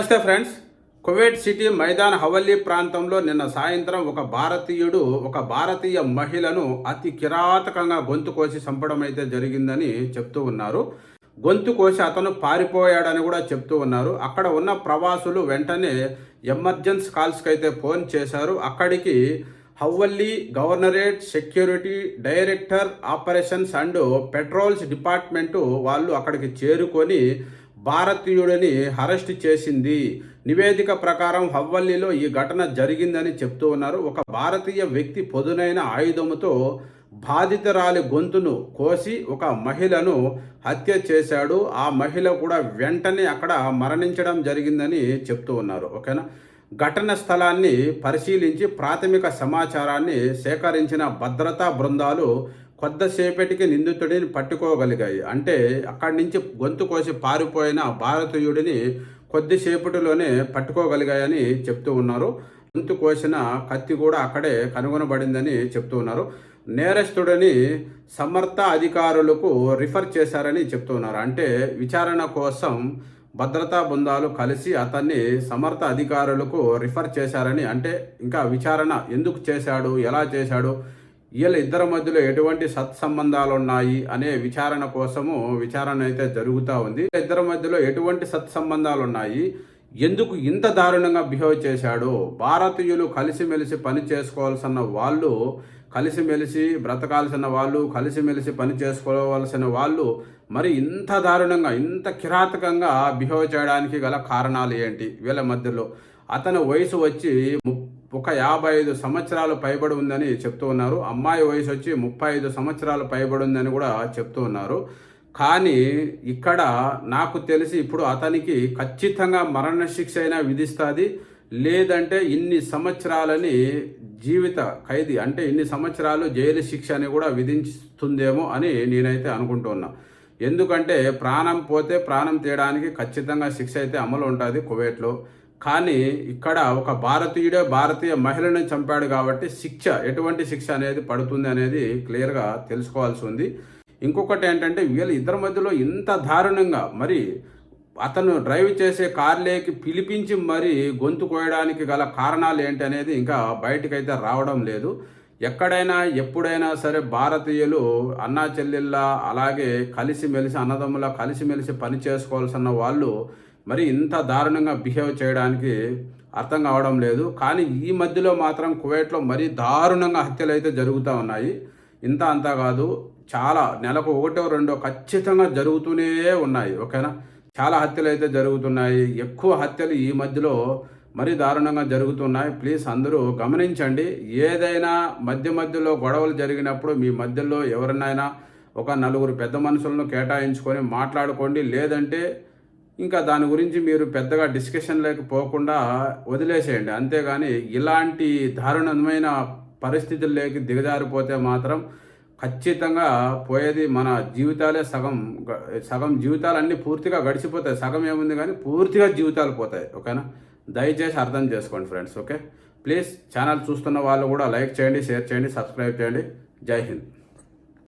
నమస్తే friends. Kuwait City Maidan Hawally ప్రాంతంలో నిన్న సాయంత్రం ఒక భారతీయుడు ఒక భారతీయ మహిళను అతి కిరాతకంగా గొంతు కోసి చంపడం అయితే జరిగిందని చెప్తూ ఉన్నారు. గొంతు కోసి అతను పారిపోయాడని కూడా చెప్తూ ఉన్నారు. అక్కడ ఉన్న ప్రవాసులు వెంటనే ఎమర్జెన్సీ కాల్స్కి అయితే ఫోన్ చేశారు. అక్కడికి Hawally governorate security director operations and patrols department వాళ్ళు అక్కడికి చేరుకొని భారతీయుడిని అరెస్ట్ చేసింది. నివేదిక ప్రకారం హవ్వల్లిలో ఈ ఘటన జరిగిందని చెప్తూ ఉన్నారు. ఒక భారతీయ వ్యక్తి పొదునైన ఆయుధముతో బాధితురాలి గొంతును కోసి ఒక మహిళను హత్య చేశాడు. ఆ మహిళ కూడా వెంటనే అక్కడ మరణించడం జరిగిందని చెప్తూ ఉన్నారు. ఓకేనా? ఘటన స్థలాన్ని పరిశీలించి ప్రాథమిక సమాచారాన్ని సేకరించిన భద్రతా బృందాలు కొద్దిసేపటికి నిందితుడిని పట్టుకోగలిగాయి. అంటే అక్కడి నుంచి గొంతు కోసి పారిపోయిన భారతీయుడిని కొద్దిసేపటిలోనే పట్టుకోగలిగాయని చెప్తూ ఉన్నారు. గొంతు కోసిన కత్తి కూడా అక్కడే కనుగొనబడిందని చెప్తూ ఉన్నారు. నేరస్తుడిని సమర్థ అధికారులకు రిఫర్ చేశారని చెప్తున్నారు అంటే విచారణ కోసం భద్రతా బృందాలు కలిసి అతన్ని సమర్థ అధికారులకు రిఫర్ చేశారని అంటే ఇంకా విచారణ ఎందుకు చేశాడు ఎలా చేశాడు వీళ్ళ ఇద్దరి మధ్యలో ఎటువంటి సత్సంబంధాలు ఉన్నాయి అనే విచారణ కోసము విచారణ అయితే జరుగుతూ ఉంది. ఇద్దరి మధ్యలో ఎటువంటి సత్సంబంధాలు ఉన్నాయి ఎందుకు ఇంత దారుణంగా బిహేవ్ చేశాడు? భారతీయులు కలిసిమెలిసి పని చేసుకోవాల్సిన వాళ్ళు కలిసిమెలిసి బ్రతకాల్సిన వాళ్ళు కలిసిమెలిసి పని చేసుకోవాల్సిన వాళ్ళు మరి ఇంత దారుణంగా ఇంత కిరాతకంగా బిహేవ్ చేయడానికి గల కారణాలు ఏంటి వీళ్ళ మధ్యలో? అతని వయసు వచ్చి ఒక యాభై ఐదు సంవత్సరాలు పైబడి ఉందని చెప్తూ ఉన్నారు. అమ్మాయి వయసు వచ్చి ముప్పై ఐదు సంవత్సరాలు పైబడి ఉందని కూడా చెప్తూ ఉన్నారు. కానీ ఇక్కడ నాకు తెలిసి ఇప్పుడు అతనికి ఖచ్చితంగా మరణశిక్ష అయినా విధిస్తుంది. లేదంటే ఇన్ని సంవత్సరాలని జీవిత ఖైదీ అంటే ఇన్ని సంవత్సరాలు జైలు శిక్ష అని కూడా విధిస్తుందేమో అని నేనైతే అనుకుంటున్నా ఎందుకంటే ప్రాణం పోతే ప్రాణం తీయడానికి ఖచ్చితంగా శిక్ష అయితే అమలు ఉంటుంది కువైట్లో. కానీ ఇక్కడ ఒక భారతీయుడే భారతీయ మహిళను చంపాడు కాబట్టి శిక్ష ఎటువంటి శిక్ష అనేది పడుతుంది అనేది క్లియర్గా తెలుసుకోవాల్సి ఉంది. ఇంకొకటి ఏంటంటే వీళ్ళ ఇద్దరి మధ్యలో ఇంత దారుణంగా మరి అతను డ్రైవ్ చేసే కార్లేకి పిలిపించి మరి గొంతు కోయడానికి గల కారణాలు ఏంటి అనేది ఇంకా బయటకైతే రావడం లేదు. ఎక్కడైనా ఎప్పుడైనా సరే భారతీయులు అన్నా చెల్లెళ్ళ అలాగే కలిసిమెలిసి అన్నదమ్ముల కలిసిమెలిసి పని చేసుకోవాల్సిన వాళ్ళు మరి ఇంత దారుణంగా బిహేవ్ చేయడానికి అర్థం కావడం లేదు. కానీ ఈ మధ్యలో మాత్రం కువైట్లో మరీ దారుణంగా హత్యలు అయితే జరుగుతూ ఉన్నాయి. ఇంత అంతా కాదు. చాలా నెలకు ఒకటో రెండో ఖచ్చితంగా జరుగుతూనే ఉన్నాయి. ఓకేనా? చాలా హత్యలు అయితే జరుగుతున్నాయి. ఎక్కువ హత్యలు ఈ మధ్యలో మరీ దారుణంగా జరుగుతున్నాయి. ప్లీజ్ అందరూ గమనించండి. ఏదైనా మధ్య మధ్యలో గొడవలు జరిగినప్పుడు మీ మధ్యలో ఎవరినైనా ఒక నలుగురు పెద్ద మనుషులను కేటాయించుకొని మాట్లాడుకోండి. లేదంటే ఇంకా దాని గురించి మీరు పెద్దగా డిస్కషన్ లేకపోకుండా వదిలేసేయండి. అంతేగాని ఇలాంటి దారుణమైన పరిస్థితుల్లోకి దిగజారిపోతే మాత్రం ఖచ్చితంగా పోయేది మన జీవితాలే సగం సగం జీవితాలన్నీ పూర్తిగా గడిచిపోతాయి. సగం ఏముంది కానీ పూర్తిగా జీవితాలు పోతాయి. ఓకేనా? దయచేసి అర్థం చేసుకోండి ఫ్రెండ్స్. ఓకే? ప్లీజ్ ఛానల్ చూస్తున్న వాళ్ళు కూడా లైక్ చేయండి షేర్ చేయండి సబ్స్క్రైబ్ చేయండి. జై హింద్.